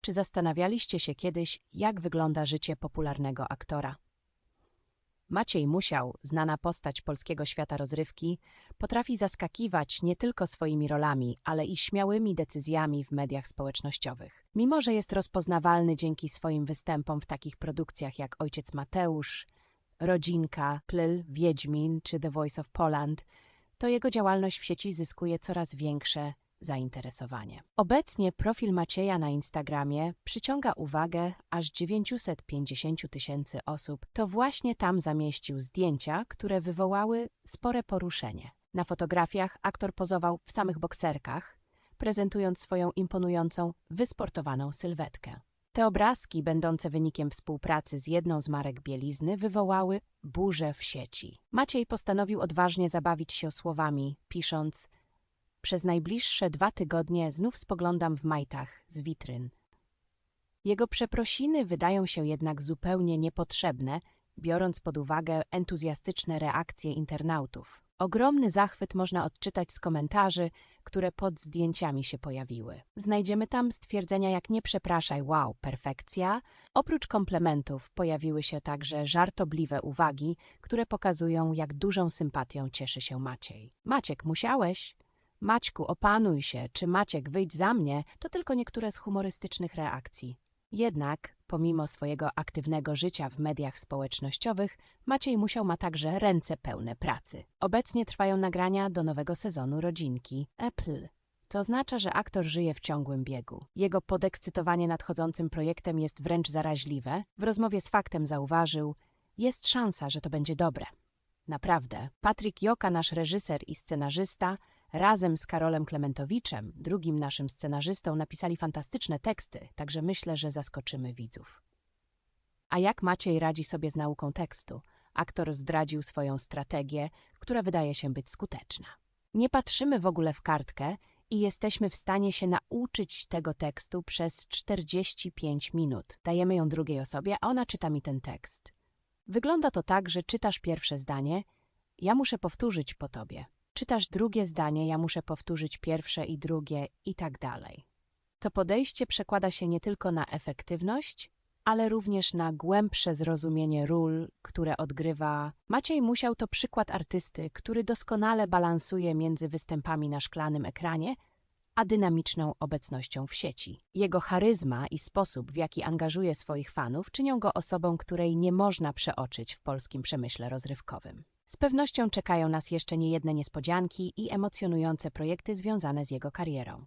Czy zastanawialiście się kiedyś, jak wygląda życie popularnego aktora? Maciej Musiał, znana postać polskiego świata rozrywki, potrafi zaskakiwać nie tylko swoimi rolami, ale i śmiałymi decyzjami w mediach społecznościowych. Mimo, że jest rozpoznawalny dzięki swoim występom w takich produkcjach jak Ojciec Mateusz, Rodzinka, Plyl, Wiedźmin czy The Voice of Poland, to jego działalność w sieci zyskuje coraz większe zainteresowanie. Obecnie profil Macieja na Instagramie przyciąga uwagę aż 950 tysięcy osób. To właśnie tam zamieścił zdjęcia, które wywołały spore poruszenie. Na fotografiach aktor pozował w samych bokserkach, prezentując swoją imponującą, wysportowaną sylwetkę. Te obrazki, będące wynikiem współpracy z jedną z marek bielizny, wywołały burzę w sieci. Maciej postanowił odważnie zabawić się słowami, pisząc Przez najbliższe dwa tygodnie znów spoglądam w majtach z witryn. Jego przeprosiny wydają się jednak zupełnie niepotrzebne, biorąc pod uwagę entuzjastyczne reakcje internautów. Ogromny zachwyt można odczytać z komentarzy, które pod zdjęciami się pojawiły. Znajdziemy tam stwierdzenia jak nie przepraszaj, wow, perfekcja. Oprócz komplementów pojawiły się także żartobliwe uwagi, które pokazują, jak dużą sympatią cieszy się Maciej. Maciek, musiałeś? Maćku, opanuj się, czy Maciek, wyjdź za mnie, to tylko niektóre z humorystycznych reakcji. Jednak, pomimo swojego aktywnego życia w mediach społecznościowych, Maciej Musiał ma także ręce pełne pracy. Obecnie trwają nagrania do nowego sezonu Rodzinki Apple. Co oznacza, że aktor żyje w ciągłym biegu. Jego podekscytowanie nadchodzącym projektem jest wręcz zaraźliwe. W rozmowie z faktem zauważył, jest szansa, że to będzie dobre. Naprawdę. Patryk Joka, nasz reżyser i scenarzysta, razem z Karolem Klementowiczem, drugim naszym scenarzystą, napisali fantastyczne teksty, także myślę, że zaskoczymy widzów. A jak Maciej radzi sobie z nauką tekstu? Aktor zdradził swoją strategię, która wydaje się być skuteczna. Nie patrzymy w ogóle w kartkę i jesteśmy w stanie się nauczyć tego tekstu przez 45 minut. Dajemy ją drugiej osobie, a ona czyta mi ten tekst. Wygląda to tak, że czytasz pierwsze zdanie, ja muszę powtórzyć po tobie. Czytasz drugie zdanie, ja muszę powtórzyć pierwsze i drugie i tak dalej. To podejście przekłada się nie tylko na efektywność, ale również na głębsze zrozumienie ról, które odgrywa. Maciej Musiał to przykład artysty, który doskonale balansuje między występami na szklanym ekranie, a dynamiczną obecnością w sieci. Jego charyzma i sposób, w jaki angażuje swoich fanów, czynią go osobą, której nie można przeoczyć w polskim przemyśle rozrywkowym. Z pewnością czekają nas jeszcze niejedne niespodzianki i emocjonujące projekty związane z jego karierą.